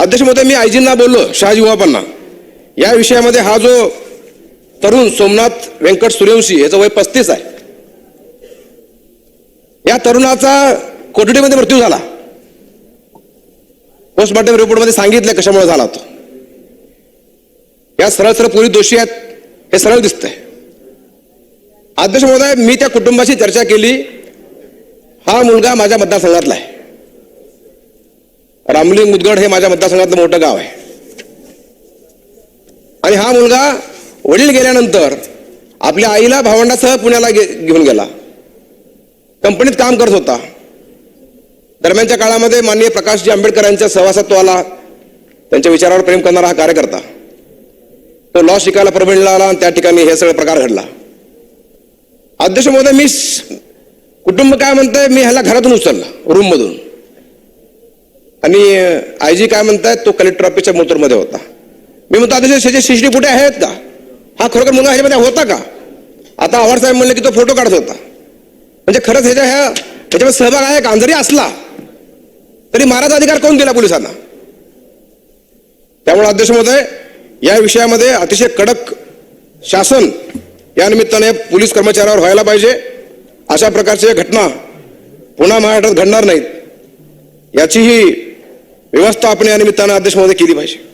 अध्यक्ष महोदय मी आयजींना बोललो शहाजी उहापांना या विषयामध्ये हा जो तरुण सोमनाथ व्यंकट सूर्यवंशी याचं वय पस्तीस आहे. या तरुणाचा कोठडीमध्ये मृत्यू झाला. पोस्टमॉर्टम रिपोर्टमध्ये सांगितलं कशामुळे झाला तो. या सरळ सरळ पोलीस दोषी आहेत हे सरळ दिसतंय. अध्यक्ष महोदय मी त्या कुटुंबाशी चर्चा केली. हा मुलगा माझ्या मतदारसंघातला आहे. रामलिंग मुदगड हे माझ्या मतदारसंघातलं मोठं गाव आहे. आणि हा मुलगा वडील गेल्यानंतर आपल्या आईला भावंडासह पुण्याला गे- घेऊन गेला. कंपनीत काम करत होता. दरम्यानच्या काळामध्ये माननीय प्रकाशजी आंबेडकरांच्या सहवासात तो आला त्यांच्या विचारावर प्रेम करणारा हा कार्यकर्ता. तो लॉ शिकायला परभणीला आला आणि त्या ठिकाणी हे सगळे प्रकार घडला. अध्यक्ष महोदय मी कुटुंब काय म्हणतंय मी ह्याला घरातून उचलला रूममधून आणि आय जी काय म्हणतायत तो कलेक्टर ऑफिसच्या मोटरमध्ये होता. मी म्हणतो आता त्याचे शिष्टी कुठे आहेत का? हा खरोखर मुलगा ह्याच्यामध्ये होता का? आता आव्हाड साहेब म्हणले की तो फोटो काढत होता. म्हणजे खरंच ह्याच्या ह्या ह्याच्यामध्ये सहभाग आहे का? जरी असला तरी महाराज अधिकार कोण दिला पोलिसांना? त्यामुळे अध्यक्ष महोदय या विषयामध्ये अतिशय कडक शासन या निमित्ताने पोलीस कर्मचाऱ्यावर व्हायला पाहिजे. अशा प्रकारच्या घटना पुन्हा महाराष्ट्रात घडणार नाहीत. याचीही व्यवस्था आपण या निमित्तानं अध्यक्ष महोदय केली पाहिजे